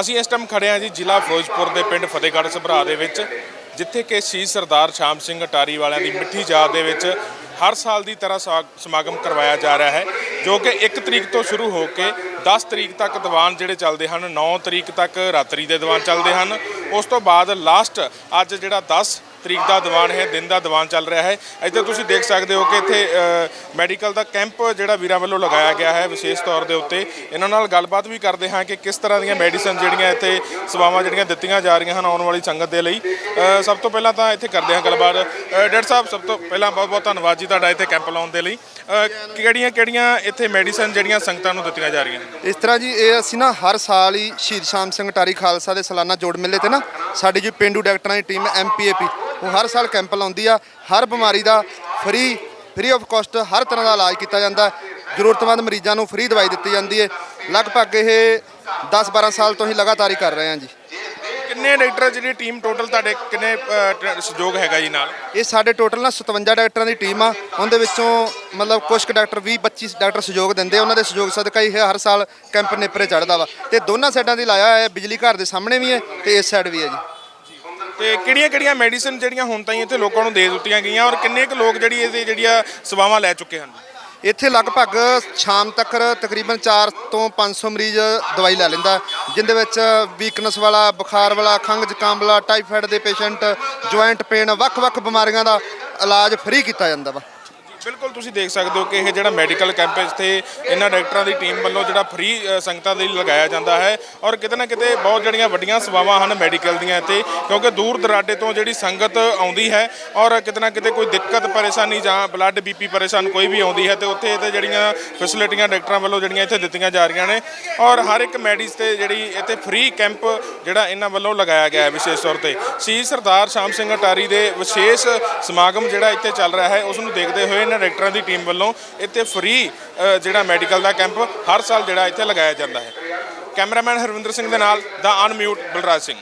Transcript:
ਅਸੀਂ ਇਸ ਟਾਈਮ ਖੜੇ ਹਾਂ ਜੀ ਜ਼ਿਲ੍ਹਾ ਫਿਰੋਜ਼ਪੁਰ ਦੇ ਪਿੰਡ ਫਤਿਹਗੜ੍ਹ ਸਭਰਾ ਦੇ ਵਿੱਚ, ਜਿੱਥੇ ਕਿ ਸ਼ਹੀਦ ਸਰਦਾਰ ਸ਼ਾਮ ਸਿੰਘ ਅਟਾਰੀ ਵਾਲਿਆਂ ਦੀ ਮਿੱਠੀ ਯਾਦ ਦੇ ਵਿੱਚ ਹਰ ਸਾਲ ਦੀ ਤਰ੍ਹਾਂ ਸਾ- ਸਮਾਗਮ ਕਰਵਾਇਆ ਜਾ ਰਿਹਾ ਹੈ, ਜੋ ਕਿ 1 ਤਰੀਕ ਤੋਂ ਸ਼ੁਰੂ ਹੋ ਕੇ 10 ਤਰੀਕ ਤੱਕ ਦੀਵਾਨ ਜਿਹੜੇ ਚੱਲਦੇ ਹਨ 9 ਤਰੀਕ ਤੱਕ ਰਾਤਰੀ ਦੇ ਦੀਵਾਨ ਚੱਲਦੇ ਹਨ। ਉਸ ਤੋਂ ਬਾਅਦ ਲਾਸਟ ਅੱਜ ਜਿਹੜਾ 10 ਤਰੀਕ ਦਾ ਦੀਵਾਨ ਹੈ, ਦਿਨ ਦਾ ਦੀਵਾਨ ਚੱਲ ਰਿਹਾ ਹੈ। ਇੱਥੇ ਤੁਸੀਂ ਦੇਖ ਸਕਦੇ ਹੋ ਕਿ ਇੱਥੇ ਮੈਡੀਕਲ ਦਾ ਕੈਂਪ ਜਿਹੜਾ ਵੀਰਾਂ ਵੱਲੋਂ ਲਗਾਇਆ ਗਿਆ ਹੈ ਵਿਸ਼ੇਸ਼ ਤੌਰ ਦੇ ਉੱਤੇ। ਇਹਨਾਂ ਨਾਲ ਗੱਲਬਾਤ ਵੀ ਕਰਦੇ ਹਾਂ ਕਿ ਕਿਸ ਤਰ੍ਹਾਂ ਦੀਆਂ ਮੈਡੀਸਨ ਜਿਹੜੀਆਂ ਇੱਥੇ ਸੇਵਾਵਾਂ ਜਿਹੜੀਆਂ ਦਿੱਤੀਆਂ ਜਾ ਰਹੀਆਂ ਹਨ ਆਉਣ ਵਾਲੀ ਸੰਗਤ ਦੇ ਲਈ। ਸਭ ਤੋਂ ਪਹਿਲਾਂ ਤਾਂ ਇੱਥੇ ਕਰਦੇ ਹਾਂ ਗੱਲਬਾਤ। ਡਾਕਟਰ ਸਾਹਿਬ, ਸਭ ਤੋਂ ਪਹਿਲਾਂ ਬਹੁਤ ਬਹੁਤ ਧੰਨਵਾਦ ਜੀ ਤੁਹਾਡਾ ਇੱਥੇ ਕੈਂਪ ਲਾਉਣ ਦੇ ਲਈ। ਕਿਹੜੀਆਂ ਕਿਹੜੀਆਂ ਇੱਥੇ ਮੈਡੀਸਨ ਜਿਹੜੀਆਂ ਸੰਗਤਾਂ ਨੂੰ ਦਿੱਤੀਆਂ ਜਾ ਰਹੀਆਂ ਨੇ ਇਸ ਤਰ੍ਹਾਂ ਜੀ, ਇਹ ਅਸੀਂ ਨਾ ਹਰ ਸਾਲ ਹੀ ਸ਼ਹੀਦ ਸ਼ਾਮ ਸਿੰਘ ਟਾਰੀ ਖਾਲਸਾ ਦੇ ਸਾਲਾਨਾ ਜੋੜ ਮੇਲੇ ਤੇ ਨਾ ਸਾਡੀ ਜੀ ਪਿੰਡੂ ਡਾਕਟਰਾਂ ਦੀ ਟੀਮ ਐਮਪੀਏਪੀ ਉਹ ਹਰ ਸਾਲ ਕੈਂਪ ਲਾਉਂਦੀ ਆ। ਹਰ ਬਿਮਾਰੀ ਦਾ ਫ੍ਰੀ ਫ੍ਰੀ ਆਫ ਕਾਸਟ ਹਰ ਤਰ੍ਹਾਂ ਦਾ ਇਲਾਜ ਕੀਤਾ ਜਾਂਦਾ ਜ਼ਰੂਰਤਮੰਦ ਮਰੀਜ਼ਾਂ ਨੂੰ ਫ੍ਰੀ ਦਵਾਈ ਦਿੱਤੀ ਜਾਂਦੀ ਹੈ। ਲਗਭਗ ਇਹ 10-12 ਸਾਲ ਤੋਂ ਹੀ ਲਗਾਤਾਰ ਹੀ ਕਰ ਰਹੇ ਹਾਂ ਜੀ। ਕਿੰਨੇ ਡਾਕਟਰ ਜਿਹੜੀ ਟੀਮ ਟੋਟਲ ਤੁਹਾਡੇ ਕਿੰਨੇ ਅ, ਟ- ਸਹਿਯੋਗ ਹੈਗਾ ਜੀ ਨਾਲ? ਇਹ ਸਾਡੇ ਟੋਟਲ ਨਾ 57 ਡਾਕਟਰਾਂ ਦੀ ਟੀਮ ਆ। ਉਹਦੇ ਵਿੱਚੋਂ ਮਤਲਬ ਕੁਝ ਕੁ ਡਾਕਟਰ 20 25 ਡਾਕਟਰ ਸਹਿਯੋਗ ਦਿੰਦੇ ਉਹਨਾਂ ਦੇ ਸਹਿਯੋਗ ਸਦਕਾ ਹੀ ਇਹ ਹਰ ਸਾਲ ਕੈਂਪ ਨੇਪਰੇ ਚੜਦਾ ਵਾ। ਤੇ ਦੋਨਾਂ ਸਾਈਡਾਂ ਦੀ ਲਾਇਆ ਹੋਇਆ ਹੈ ਬਿਜਲੀ ਘਰ ਦੇ ਸਾਹਮਣੇ ਵੀ ਹੈ ਤੇ ਇਸ ਸਾਈਡ ਵੀ ਹੈ ਜੀ। ਤੇ ਕਿਹੜੀਆਂ ਕਿਹੜੀਆਂ ਮੈਡੀਸਿਨ ਜਿਹੜੀਆਂ ਹੁਣ ਤਾਈਂ ਇੱਥੇ ਲੋਕਾਂ ਨੂੰ ਦੇ ਦਿੱਤੀਆਂ ਗਈਆਂ ਔਰ ਕਿੰਨੇ ਕੁ ਲੋਕ ਜਿਹੜੀ ਇਹਦੀ ਜਿਹੜੀਆਂ ਸੇਵਾਵਾਂ ਲੈ ਚੁੱਕੇ ਹਨ? ਇੱਥੇ ਲਗਭਗ ਸ਼ਾਮ ਤੱਕ ਤਕਰੀਬਨ 4 ਤੋਂ 500 ਮਰੀਜ਼ ਦਵਾਈ ਲੈ ਲੈਂਦਾ, ਜਿੰਦੇ ਵਿੱਚ ਵੀਕਨੈਸ ਵਾਲਾ, ਬੁਖਾਰ ਵਾਲਾ, ਖੰਘ ਜ਼ੁਕਾਮ ਵਾਲਾ ਟਾਈਫਾਇਡ ਦੇ ਪੇਸ਼ੈਂਟ ਜੁਆਇੰਟ ਪੇਨ ਵੱਖ-ਵੱਖ ਬਿਮਾਰੀਆਂ ਦਾ ਇਲਾਜ ਫ੍ਰੀ ਕੀਤਾ ਜਾਂਦਾ ਵਾ। ਬਿਲਕੁਲ ਤੁਸੀਂ ਦੇਖ ਸਕਦੇ ਹੋ ਕਿ ਇਹ ਜਿਹੜਾ ਮੈਡੀਕਲ ਕੈਂਪ ਇੱਥੇ ਇਹਨਾਂ ਡਾਕਟਰਾਂ ਦੀ ਟੀਮ ਵੱਲੋਂ ਜਿਹੜਾ ਫ੍ਰੀ ਸੰਗਤਾਂ ਦੇ ਲਈ ਲਗਾਇਆ ਜਾਂਦਾ ਹੈ ਔਰ ਕਿਤੇ ਨਾ ਕਿਤੇ ਬਹੁਤ ਜਿਹੜੀਆਂ ਵੱਡੀਆਂ ਸੇਵਾਵਾਂ ਹਨ ਮੈਡੀਕਲ ਦੀਆਂ ਇੱਥੇ, ਕਿਉਂਕਿ ਦੂਰ ਦਰਾਡੇ ਤੋਂ ਜਿਹੜੀ ਸੰਗਤ ਆਉਂਦੀ ਹੈ ਔਰ ਕਿਤੇ ਨਾ ਕਿਤੇ ਕੋਈ ਦਿੱਕਤ ਪਰੇਸ਼ਾਨੀ ਜਾਂ ਬਲੱਡ ਬੀਪੀ ਪਰੇਸ਼ਾਨ ਕੋਈ ਵੀ ਆਉਂਦੀ ਹੈ ਤੇ ਉੱਥੇ ਤੇ ਜਿਹੜੀਆਂ ਫੈਸਿਲਿਟੀਆਂ ਡਾਕਟਰਾਂ ਵੱਲੋਂ ਜਿਹੜੀਆਂ ਇੱਥੇ ਦਿੱਤੀਆਂ ਜਾ ਰਹੀਆਂ ਨੇ ਔਰ ਹਰ ਇੱਕ ਮੈਡੀਸ ਤੇ ਜਿਹੜੀ ਇੱਥੇ ਫ੍ਰੀ ਕੈਂਪ ਜਿਹੜਾ ਇਹਨਾਂ ਵੱਲੋਂ ਲਗਾਇਆ ਗਿਆ ਹੈ ਵਿਸ਼ੇਸ਼ ਤੌਰ ਤੇ। ਸ਼ਹੀਦ ਸਰਦਾਰ ਸ਼ਾਮ ਸਿੰਘ ਅਟਾਰੀ ਦੇ ਵਿਸ਼ੇਸ਼ ਸਮਾਗਮ ਜਿਹੜਾ ਇੱਥੇ ਚੱਲ ਰਿਹਾ ਹੈ, ਉਸ ਨੂੰ ਦੇਖਦੇ ਹੋਏ ਇਹਨਾਂ ਡਾਕਟਰਾਂ ਦੀ ਟੀਮ ਵੱਲੋਂ ਇੱਥੇ ਫ੍ਰੀ ਜਿਹੜਾ ਮੈਡੀਕਲ ਦਾ ਕੈਂਪ ਹਰ ਸਾਲ ਜਿਹੜਾ ਇੱਥੇ ਲਗਾਇਆ ਜਾਂਦਾ ਹੈ। ਕੈਮਰਾਮੈਨ ਹਰਵਿੰਦਰ ਸਿੰਘ ਦੇ ਨਾਲ ਦਾ ਅਨਮਿਊਟ ਬਲਰਾਜ ਸਿੰਘ।